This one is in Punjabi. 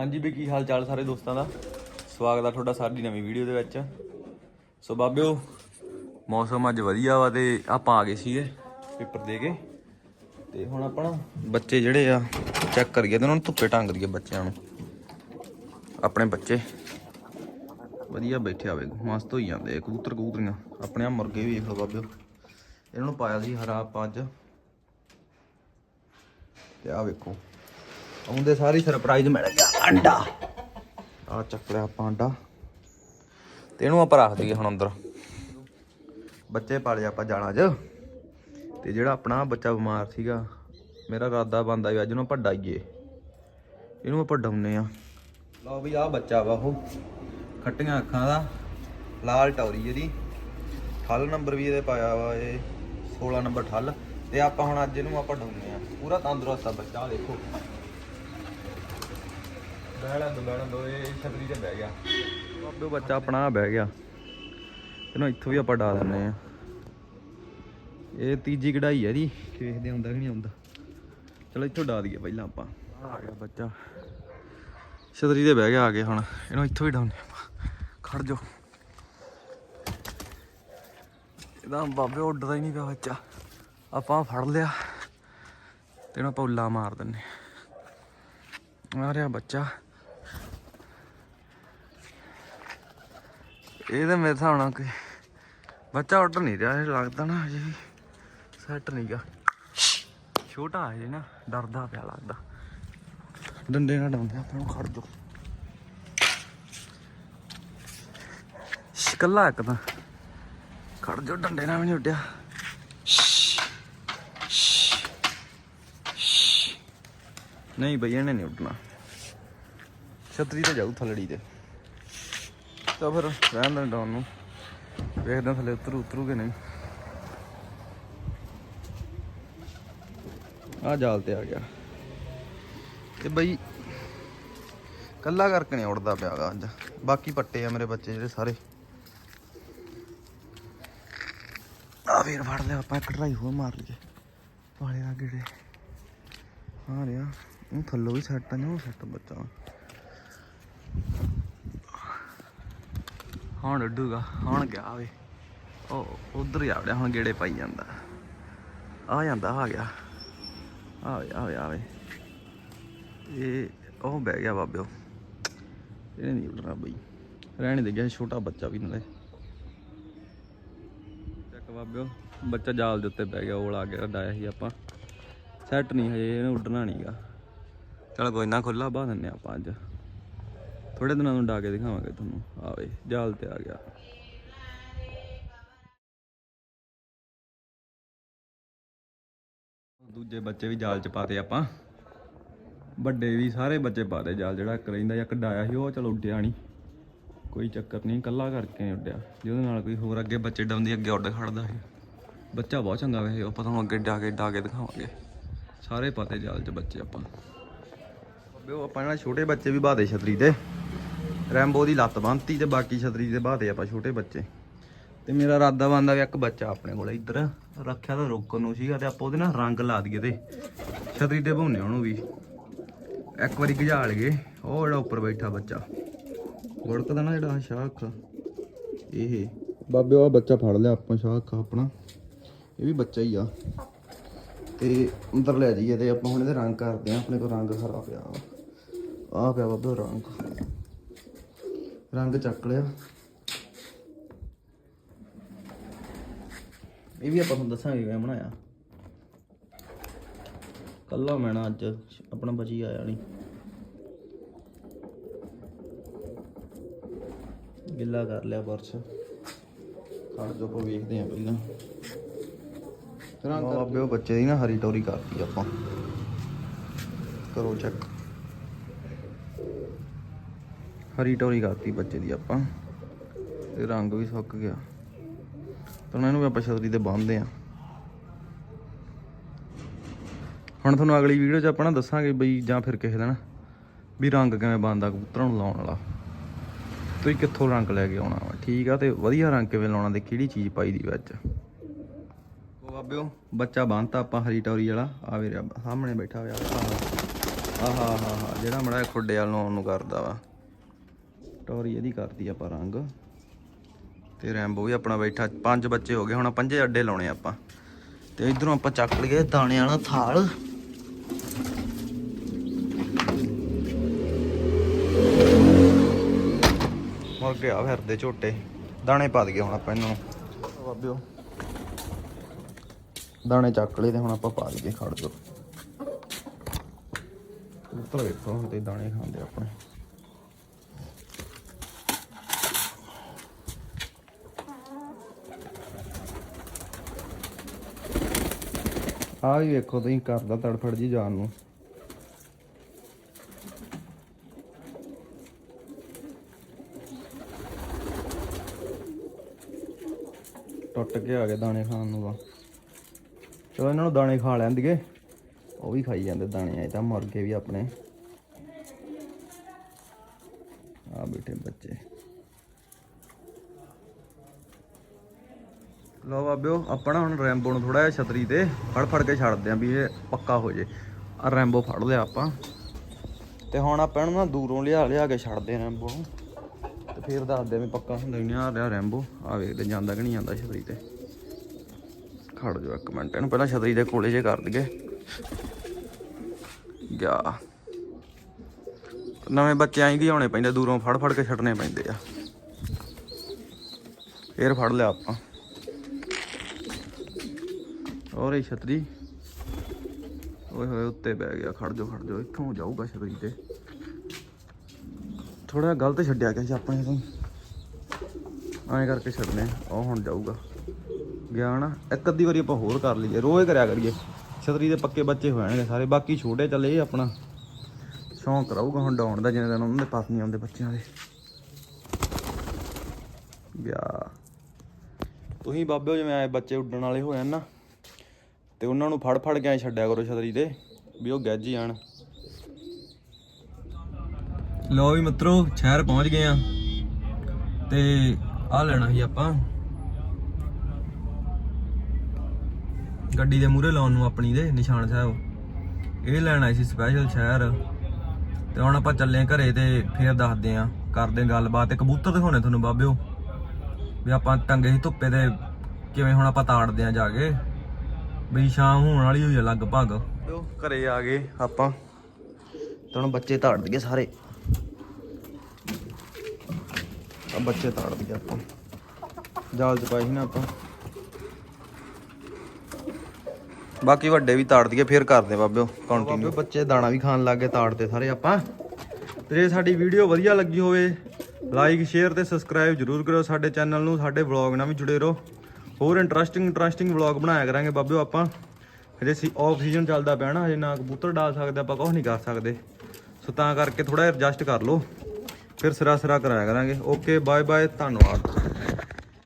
ਹਾਂਜੀ ਵੀ ਕੀ ਹਾਲ ਚਾਲ ਸਾਰੇ ਦੋਸਤਾਂ ਦਾ? ਸਵਾਗਤ ਆ ਤੁਹਾਡਾ ਸਾਡੀ ਨਵੀਂ ਵੀਡੀਓ ਦੇ ਵਿੱਚ। ਸੋ ਬਾਬਿਓ, ਮੌਸਮ ਅੱਜ ਵਧੀਆ ਵਾ ਤੇ ਆਪਾਂ ਆ ਗਏ ਸੀਗੇ ਪੇਪਰ ਦੇ ਕੇ। ਤੇ ਹੁਣ ਆਪਾਂ ਨਾ ਬੱਚੇ ਜਿਹੜੇ ਆ, ਚੈੱਕ ਕਰੀਏ ਤੇ ਉਹਨਾਂ ਨੂੰ ਧੁੱਪੇ ਟੰਗ ਦਈਏ ਬੱਚਿਆਂ ਨੂੰ। ਆਪਣੇ ਬੱਚੇ। ਵਧੀਆ ਬੈਠੇ ਆਵੇ ਮਸਤ ਹੋਈ ਜਾਂਦੇ ਆ, ਕਬੂਤਰ ਕਬੂਤਰੀਆਂ। ਆਪਣੇ ਆ ਮੁਰਗੇ ਵੀ ਵੇਖ ਲਓ ਬਾਬਿਓ। ਇਹਨਾਂ ਨੂੰ ਪਾਇਆ ਸੀ ਹਰਾ ਆਪਾਂ ਅੱਜ ਤੇ ਆ ਵੇਖੋ, ਆਉਂਦੇ ਸਾਰੀ ਸਰਪ੍ਰਾਈਜ਼ ਮਿਲ ਗਿਆ ਅੰਡਾ ਆ ਚੱਕ ਲਿਆ ਆਪਾਂ ਅੰਡਾ ਤੇ ਇਹਨੂੰ ਆਪਾਂ ਰੱਖ ਦਈਏ ਹੁਣ ਅੰਦਰ। ਬੱਚੇ ਪਾਲੇ ਆਪਾਂ ਜਾਣਾ ਅੱਜ। ਤੇ ਜਿਹੜਾ ਆਪਣਾ ਬੱਚਾ ਬਿਮਾਰ ਸੀਗਾ, ਮੇਰਾ ਇਰਾਦਾ ਬੰਦਾ ਵੀ ਅੱਜ ਨੂੰ ਆਪਾਂ ਡਾਈਏ। ਇਹਨੂੰ ਆਪਾਂ ਡਾਉਨੇ ਆ। ਲਓ ਵੀ ਆ ਬੱਚਾ ਵਾ ਉਹ। ਖੱਟੀਆਂ ਅੱਖਾਂ ਦਾ। ਲਾਲ ਟੌਰੀ ਇਹਦੀ। ਠੱਲ ਨੰਬਰ ਵੀ ਇਹਦੇ ਪਾਇਆ ਵਾ ਇਹ। 16 ਨੰਬਰ ਠੱਲ। ਤੇ ਆਪਾਂ ਹੁਣ ਅੱਜ ਇਹਨੂੰ ਆਪਾਂ ਡਾਉਨੇ ਆ। ਪੂਰਾ ਤੰਦਰੁਸਤ ਆ ਬੱਚਾ ਦੇਖੋ। ਬਹਿਣਾ ਦੋ ਬਹਿਣਾ ਦੋ, ਇਹ ਛਤਰੀ ਤੇ ਬਹਿ ਗਿਆ। ਬਾਬੇ ਬੱਚਾ ਆਪਣਾ ਬਹਿ ਗਿਆ। ਇਹਨੂੰ ਇੱਥੋਂ ਵੀ ਆਪਾਂ ਡਾ ਦਿੰਨੇ ਆ ਇਹ ਤੀਜੀ ਕਢਾਈ ਹੈ ਦੀ ਵੇਖਦੇ ਆਉਂਦਾ ਕਿ ਨਹੀਂ ਆਉਂਦਾ। ਚਲੋ ਇੱਥੋਂ ਡਾ ਦਈਏ ਪਹਿਲਾਂ ਆਪਾਂ। ਆ ਗਿਆ ਬੱਚਾ। ਛਤਰੀ ਤੇ ਬਹਿ ਗਿਆ ਆ ਕੇ ਹੁਣ। ਇਹਨੂੰ ਇੱਥੋਂ ਵੀ ਡਾਉਨੇ ਆਪਾਂ। ਖੜ ਜਾ ਇਹਦਾ ਬਾਬੇ ਉੱਡਦਾ ਹੀ ਨਹੀਂ ਪਿਆ ਬੱਚਾ। ਆਪਾਂ ਫੜ ਲਿਆ। ਤੇ ਇਹਨੂੰ ਆਪਾਂ ਉੱਲਾ ਮਾਰ ਦਿੰਨੇ ਆ ਰਿਹਾ ਬੱਚਾ। ਇਹ ਤਾਂ ਮੇਰੇ ਹਿਸਾਬ ਨਾਲ ਕੋਈ ਬੱਚਾ ਉੱਡ ਨਹੀਂ ਰਿਹਾ ਲੱਗਦਾ ਨਾ ਅਜੇ ਵੀ। ਸੈੱਟ ਨਹੀਂਗਾ ਛੋਟਾ ਹੈ ਨਾ, ਡਰਦਾ ਪਿਆ ਲੱਗਦਾ। ਡੰਡੇ ਨਾਲ ਡਾਉਂਦੇ ਆਪਾਂ ਨੂੰ, ਖੜ ਜੋ ਸ਼ਿਕਲਾ ਇੱਕ ਤਾਂ। ਖੜ ਜੋ ਡੰਡੇ ਨਾਲ ਵੀ ਨਹੀਂ ਉੱਡਿਆ। ਨਹੀਂ ਬਈ, ਇਹਨੇ ਨਹੀਂ ਉੱਡਣਾ। ਛਤਰੀ ਤੇ ਜਾਊ ਥਲੜੀ ਤੇ। ਤਾਂ ਫਿਰ ਰਹਿਣ ਦੇ ਡਾਉਨ ਨੂੰ। ਵੇਖਦੇ ਥੱਲੇ ਉਤਰੂ ਉਤਰੂ ਨਹੀਂ। ਆ ਜਾਲ ਤੇ ਆ ਗਿਆ। ਤੇ ਬਈ, ਕੱਲਾ ਕਰਕੇ ਨਹੀਂ ਉੜਦਾ ਪਿਆਗਾ ਅੱਜ। ਬਾਕੀ ਪੱਟੇ ਆ ਮੇਰੇ ਬੱਚੇ ਜਿਹੜੇ ਸਾਰੇ। ਆ ਵੀਰ ਫੜ ਲਿਆ ਆਪਾਂ ਕਢਾਈ ਹੋਰ ਮਾਰ ਲਈਏ। ਵਾਲੇ ਆ ਗੇੜੇ। ਆ ਰਿਹਾ। ਉਹ ਥੱਲੋਂ ਵੀ ਸੈੱਟ ਨਹੀਂ ਉਹ ਸੈੱਟ ਬੱਚਾ। ਹੁਣ ਉੱਡੂਗਾ ਹੁਣ ਗਿਆ ਵੇ ਉਹ ਉਧਰ ਹੀ ਆ ਵੜਿਆ, ਹੁਣ ਗੇੜੇ ਪਾਈ ਜਾਂਦਾ। ਆ ਜਾਂਦਾ, ਆ ਗਿਆ। ਆਵੇ ਆਵੇ ਆਵੇ ਇਹ ਉਹ ਬਹਿ ਗਿਆ ਬਾਬਿਓ। ਇਹਨੇ ਨਹੀਂ ਉੱਡਣਾ ਬਈ। ਰਹਿਣ ਦੇ ਗਿਆ ਛੋਟਾ ਬੱਚਾ ਵੀ ਨਾਲੇ। ਚੱਕ ਬਾਬਿਓ, ਬੱਚਾ ਜਾਲ ਦੇ ਉੱਤੇ ਬਹਿ ਗਿਆ, ਉਹ ਆ ਗਿਆ ਡਾਇਆ ਸੀ ਆਪਾਂ। ਸੈੱਟ ਨਹੀਂ ਹਜੇ, ਇਹਨੇ ਉੱਡਣਾ ਨਹੀਂਗਾ ਚਲ ਕੋਈ ਨਾ ਖੁੱਲਾ ਬਾਹ ਦਿੰਨੇ ਆਪਾਂ ਅੱਜ। ਥੋੜੇ ਦਿਨਾਂ ਨੂੰ ਡਾ ਕੇ ਦਿਖਾਵਾਂਗੇ ਤੁਹਾਨੂੰ। ਆਵੇ ਜਾਲ ਤੇ ਆ ਗਿਆ। ਦੂਜੇ ਬੱਚੇ ਵੀ ਜਾਲ ਚ ਪਾਤੇ ਆਪਾਂ। ਵੱਡੇ ਵੀ, ਸਾਰੇ ਬੱਚੇ ਪਾਤੇ ਜਾਲ, ਜਿਹੜਾ ਇੱਕ ਰਹਿੰਦਾ ਜਾਂ ਕਢਾਇਆ ਸੀ, ਉਹ ਚਲ ਉੱਡਿਆ ਨਹੀਂ ਕੋਈ ਚੱਕਰ ਨਹੀਂ ਕੱਲਾ ਕਰਕੇ ਉੱਡਿਆ। ਜਿਹਦੇ ਨਾਲ ਕੋਈ ਹੋਰ ਅੱਗੇ ਬੱਚੇ ਡਾਉਂਦੀ, ਅੱਗੇ ਉੱਡ ਖੜਦਾ ਸੀ। ਬੱਚਾ ਬਹੁਤ ਚੰਗਾ ਵੈਸੇ ਉਹ ਪਤਾ ਹੁਣ ਅੱਗੇ ਡਾ ਕੇ ਡਾ ਕੇ ਦਿਖਾਵਾਂਗੇ। ਸਾਰੇ ਪਾਤੇ ਜਾਲ ਚ ਬੱਚੇ ਆਪਾਂ। ਅੱਬੇ ਉਹ ਆਪਾਂ ਨਾਲ ਛੋਟੇ ਬੱਚੇ ਵੀ ਬਾਦੇ ਛਤਰੀ ਤੇ। ਰੈਂਬੋ ਦੀ ਲੱਤ ਬੰਨਤੀ ਤੇ ਬਾਕੀ ਛਤਰੀ ਦੇ ਬਾਦੇ ਆਪਾਂ ਛੋਟੇ ਬੱਚੇ। ਤੇ ਮੇਰਾ ਇਰਾਦਾ ਬੰਦਾ ਵੀ ਇੱਕ ਬੱਚਾ ਆਪਣੇ ਕੋਲ ਇੱਧਰ। ਰੱਖਿਆ ਤਾਂ ਰੋਕਣ ਨੂੰ ਸੀਗਾ ਤੇ ਆਪਾਂ ਉਹਦੇ ਨਾਲ ਰੰਗ ਲਾ ਦਈਏ ਤੇ। ਛਤਰੀ ਤੇ ਭਾਉਨੇ ਉਹਨੂੰ ਵੀ। ਇੱਕ ਵਾਰੀ ਗਝਾਲ ਗਏ। ਉਹ ਜਿਹੜਾ ਉੱਪਰ ਬੈਠਾ ਬੱਚਾ। ਗੁੜਕਦਾ ਨਾ ਜਿਹੜਾ ਸ਼ਾਹ ਇਹ। ਬਾਬੇ ਉਹ ਬੱਚਾ ਫੜ ਲਿਆ ਆਪਾਂ ਸ਼ਾਹ ਆਪਣਾ। ਇਹ ਵੀ ਬੱਚਾ ਹੀ ਆ। ਤੇ ਅੰਦਰ ਲੈ ਜਾਈਏ ਤੇ ਆਪਾਂ ਹੁਣ ਇਹਦੇ ਰੰਗ ਕਰਦੇ ਆ ਆਪਣੇ ਕੋਲ ਰੰਗ ਹਰਾ ਪਿਆ। ਵਾ ਆ ਪਿਆ ਬਾਬੇ ਰੰਗ। ਰੰਗ ਚੱਕ ਲਿਆ। ਇਹ ਵੀ ਆਪਾਂ ਤੁਹਾਨੂੰ ਦੱਸਾਂਗੇ ਕਿਵੇਂ ਬਣਾਇਆ। ਕੱਲਾ ਮੈਣਾ ਅੱਜ ਆਪਣਾ ਬਚੀ ਆਇਆ ਨਹੀਂ ਗਿੱਲਾ ਕਰ ਲਿਆ ਪਰਸ। ਖੜ ਜੋ ਆਪਾਂ ਵੇਖਦੇ ਆ ਪਹਿਲਾਂ। ਰੰਗ ਬਾਬੇ ਉਹ ਬੱਚੇ ਦੀ ਨਾ ਹਰੀ ਟੋਰੀ ਕਰਤੀ ਆਪਾਂ। ਕਰੋ ਚੈੱਕ ਹਰੀ ਟੋਰੀ ਕਰਤੀ ਬੱਚੇ ਦੀ ਆਪਾਂ। ਤੇ ਰੰਗ ਵੀ ਸੁੱਕ ਗਿਆ। ਤਾਂ ਹੁਣ ਇਹਨੂੰ ਵੀ ਆਪਾਂ ਛਤਰੀ ਤੇ ਬੰਨਦੇ ਆ ਹੁਣ ਤੁਹਾਨੂੰ ਅਗਲੀ ਵੀਡੀਓ 'ਚ ਆਪਾਂ ਨਾ ਦੱਸਾਂਗੇ ਬਈ ਜਾਂ ਫਿਰ ਕਿਸੇ ਦਿਨ ਵੀ ਰੰਗ ਕਿਵੇਂ ਬਣਦਾ ਕਬੂਤਰਾਂ ਨੂੰ ਲਾਉਣ ਵਾਲਾ। ਤੁਸੀਂ ਕਿੱਥੋਂ ਰੰਗ ਲੈ ਕੇ ਆਉਣਾ ਵਾ? ਠੀਕ ਆ ਤੇ ਵਧੀਆ ਰੰਗ ਕਿਵੇਂ ਲਾਉਣਾ ਤੇ ਕਿਹੜੀ ਚੀਜ਼ ਪਾਈ ਦੀ ਵਿੱਚ? ਉਹ ਬਾਬਿਓ, ਬੱਚਾ ਬੰਨਤਾ ਆਪਾਂ ਹਰੀ ਟੌਰੀ ਵਾਲਾ। ਆ ਵੀਰੇ, ਸਾਹਮਣੇ ਬੈਠਾ ਹੋਇਆ ਭਰਾ। ਆਹਾ ਹਾ ਜਿਹੜਾ ਮੜਾ ਖੁੱਡੇ ਵਾਲ ਨੂੰ ਉਹਨੂੰ ਕਰਦਾ ਵਾ। ਟੋਰੀ ਇਹਦੀ ਕਰਦੀ ਆਪਾਂ ਰੰਗ। ਤੇ ਰੈਂਬੋ ਵੀ ਆਪਣਾ ਬੈਠਾ, ਪੰਜ ਬੱਚੇ ਹੋ ਗਏ, ਹੁਣ ਪੰਜੇ ਅੱਡੇ ਲਾਉਣੇ ਆਪਾਂ। ਤੇ ਇਧਰੋਂ ਆਪਾਂ ਚੱਕ ਲਈਏ ਦਾਣੇ ਵਾਲਾ ਥਾਲ। ਮੁੜ ਗਿਆ ਫਿਰਦੇ ਝੋਟੇ। ਦਾਣੇ ਪਾ ਦਈਏ ਹੁਣ ਆਪਾਂ ਇਹਨੂੰ। ਬਾਬਿਓ। ਦਾਣੇ ਚੱਕ ਲਏ ਤੇ ਹੁਣ ਆਪਾਂ ਪਾ ਦਈਏ ਖੜ ਜੋ। ਉੱਪਰ ਵੇਖੋ ਤੇ ਦਾਣੇ ਖਾਂਦੇ ਆਪਣੇ। ਆਹ ਵੀ ਵੇਖੋ ਤੁਸੀਂ ਕਰਦਾ ਤੜਫੜ ਜੀ ਜਾਨ ਨੂੰ। ਟੁੱਟ ਕੇ ਆ ਗਏ ਦਾਣੇ ਖਾਣ ਨੂੰ ਵਾ ਚਲੋ ਇਹਨਾਂ ਨੂੰ ਦਾਣੇ ਖਾ ਲੈਣ ਦੀਏ। ਉਹ ਵੀ ਖਾਈ ਜਾਂਦੇ ਦਾਣੇ ਆਏ ਤਾਂ ਮੁਰਗੇ ਵੀ ਆਪਣੇ। ਆ ਬੈਠੇ ਬੱਚੇ। ਲਓ ਬਾਬਿਓ ਆਪਾਂ ਨਾ ਹੁਣ ਰੈਂਬੋ ਨੂੰ ਥੋੜਾ ਜਿਹਾ ਛਤਰੀ ਤੇ ਫੜ ਫੜ ਕੇ ਛੱਡਦੇ ਆਂ ਵੀ ਇਹ ਪੱਕਾ ਹੋ ਜੇ। ਆ ਰੈਂਬੋ ਫੜ ਲਿਆ ਆਪਾਂ। ਤੇ ਹੁਣ ਆਪਾਂ ਇਹਨੂੰ ਨਾ ਦੂਰੋਂ ਲਿਆ ਲਿਆ ਕੇ ਛੱਡਦੇ ਆਂ ਰੈਂਬੋ ਨੂੰ। ਤੇ ਫਿਰ ਦੱਸਦੇ ਆਂ ਵੀ ਪੱਕਾ ਹੁੰਦਾ ਨਹੀਂ ਆ ਰਿਹਾ ਰੈਂਬੋ। ਆ ਵੇਖਦੇ ਜਾਂਦਾ ਕਿ ਨਹੀਂ ਜਾਂਦਾ ਛਤਰੀ ਤੇ। ਖੜ ਜਾਓ ਇੱਕ ਮਿੰਟ, ਇਹਨੂੰ ਪਹਿਲਾਂ ਛਤਰੀ ਦੇ ਕੋਲੇ ਜੇ ਕਰ ਦਈਏ। ਗਿਆ ਨਵੇਂ ਬੱਚੇ ਆਈ ਲਿਆਉਣੇ ਪੈਂਦੇ, ਦੂਰੋਂ ਫੜ ਫੜ ਕੇ ਛੱਡਣੇ ਪੈਂਦੇ ਆ। ਫੇਰ ਫੜ ਲਿਆ ਆਪਾਂ। ਔਰ ਇਹ ਛਤਰੀ। ਓਏ ਹੋਏ, ਉੱਤੇ ਬਹਿ ਗਿਆ, ਖੜ ਜਾ ਖੜ ਜਾ ਇੱਥੋਂ ਜਾਊਗਾ ਛਤਰੀ ਤੇ। ਥੋੜਾ ਗਲਤ ਛੱਡਿਆ ਗਿਆ ਸੀ ਆਪਣੇ ਤੋਂ। ਐਂ ਕਰਕੇ ਛੱਡਨੇ ਉਹ ਹੁਣ ਜਾਊਗਾ। ਗਿਆ ਨਾ, ਇੱਕ ਅੱਧੀ ਵਾਰੀ ਆਪਾਂ ਹੋਰ ਕਰ ਲਈਏ, ਰੋਜ਼ ਕਰਿਆ ਕਰੀਏ। ਛਤਰੀ ਦੇ ਪੱਕੇ ਬੱਚੇ ਹੋ ਜਾਣਗੇ ਸਾਰੇ, ਬਾਕੀ ਛੋਟੇ ਚੱਲੇ ਇਹ ਆਪਣਾ। ਸ਼ੌਂਕ ਰਹੂਗਾ ਹੁਣ ਡਾਉਣ ਦਾ, ਜਿੰਨੇ ਦਿਨ ਉਹਨਾਂ ਦੇ ਪਾਸ ਨਹੀਂ ਆਉਂਦੇ ਬੱਚਿਆਂ ਦੇ। ਗਿਆ। ਤੁਸੀਂ ਬਾਬੇ ਜਿਵੇਂ ਆਏ ਬੱਚੇ ਉੱਡਣ ਵਾਲੇ ਹੋਏ ਆ ਨਾ। ਤੇ ਉਹਨਾਂ ਨੂੰ ਫੜ ਫੜ ਕੇ ਐਂ ਛੱਡਿਆ ਕਰੋ ਛਤਰੀ ਤੇ, ਵੀ ਉਹ ਗੱਜ ਹੀ ਲੋ ਵੀ ਮਿੱਤਰੋ, ਸ਼ਹਿਰ ਪਹੁੰਚ ਗਏ ਆ। ਤੇ ਆ ਲੈਣਾ ਸੀ ਆਪਾਂ। ਗੱਡੀ ਦੇ ਮੂਹਰੇ ਲਾਉਣ ਨੂੰ ਆਪਣੀ ਦੇ, ਨਿਸ਼ਾਨ ਸਾਹਿਬ। ਇਹ ਲੈਣਾ ਸੀ ਸਪੈਸ਼ਲ ਸ਼ਹਿਰ। ਤੇ ਹੁਣ ਆਪਾਂ ਚੱਲੇ ਆਂ ਘਰੇ ਤੇ ਫੇਰ ਦੱਸਦੇ ਆਂ। ਕਰਦੇ ਗੱਲਬਾਤ। ਤੇ ਕਬੂਤਰ ਦਿਖਾਉਣੇ ਤੁਹਾਨੂੰ ਬਾਬਿਓ। ਵੀ ਆਪਾਂ ਟੰਗੇ ਸੀ ਧੁੱਪੇ ਤੇ ਕਿਵੇਂ ਹੁਣ ਆਪਾਂ ਤਾੜਦੇ ਆਂ ਜਾ ਕੇ। ਵੀ ਸ਼ਾਮ ਹੋਣ ਵਾਲੀ ਹੋਈ ਆ ਲਗਭਗ। ਘਰੇ ਆ ਗਏ ਆਪਾਂ। ਤੇ ਹੁਣ ਬੱਚੇ ਤਾੜ ਦਈਏ ਸਾਰੇ। ਆ ਬੱਚੇ ਤਾੜ ਦਈਏ ਆਪਾਂ। ਜਾਲ ਚ ਪਾਈ ਸੀ ਨਾ ਆਪਾਂ। ਬਾਕੀ ਵੱਡੇ ਵੀ ਤਾੜ ਦਈਏ ਫੇਰ ਕਰਦੇ ਬਾਬਿਓ ਕੰਟੀਨਿਊ ਬੱਚੇ ਦਾਣਾ ਵੀ ਖਾਣ ਲੱਗ ਗਏ ਤਾੜਦੇ ਸਾਰੇ ਆਪਾਂ। ਤੇ ਜੇ ਸਾਡੀ ਵੀਡੀਓ ਵਧੀਆ ਲੱਗੀ ਹੋਵੇ ਲਾਈਕ ਸ਼ੇਅਰ ਤੇ ਸਬਸਕ੍ਰਾਈਬ ਜਰੂਰ ਕਰੋ ਸਾਡੇ ਚੈਨਲ ਨੂੰ ਸਾਡੇ ਵਲੌਗ ਨਾਲ ਵੀ ਜੁੜੇ ਰਹੋ। ਹੋਰ ਇੰਟਰਸਟਿੰਗ ਇੰਟਰਸਟਿੰਗ ਵਲੌਗ ਬਣਾਇਆ ਕਰਾਂਗੇ ਬਾਬਿਓ ਆਪਾਂ। ਹਜੇ ਸੀ ਆਫ ਸੀਜ਼ਨ ਚੱਲਦਾ ਪਿਆ ਨਾ, ਹਜੇ ਨਾ ਕਬੂਤਰ ਡਾਲ ਸਕਦੇ, ਆਪਾਂ ਕੁਝ ਨਹੀਂ ਕਰ ਸਕਦੇ। ਸੋ ਤਾਂ ਕਰਕੇ ਥੋੜਾ ਐਡਜਸਟ ਕਰ ਲਓ। ਫਿਰ ਸਿਰਾ ਸਿਰਾ ਕਰਾਇਆ ਕਰਾਂਗੇ। ਓਕੇ ਬਾਏ ਬਾਏ ਧੰਨਵਾਦ।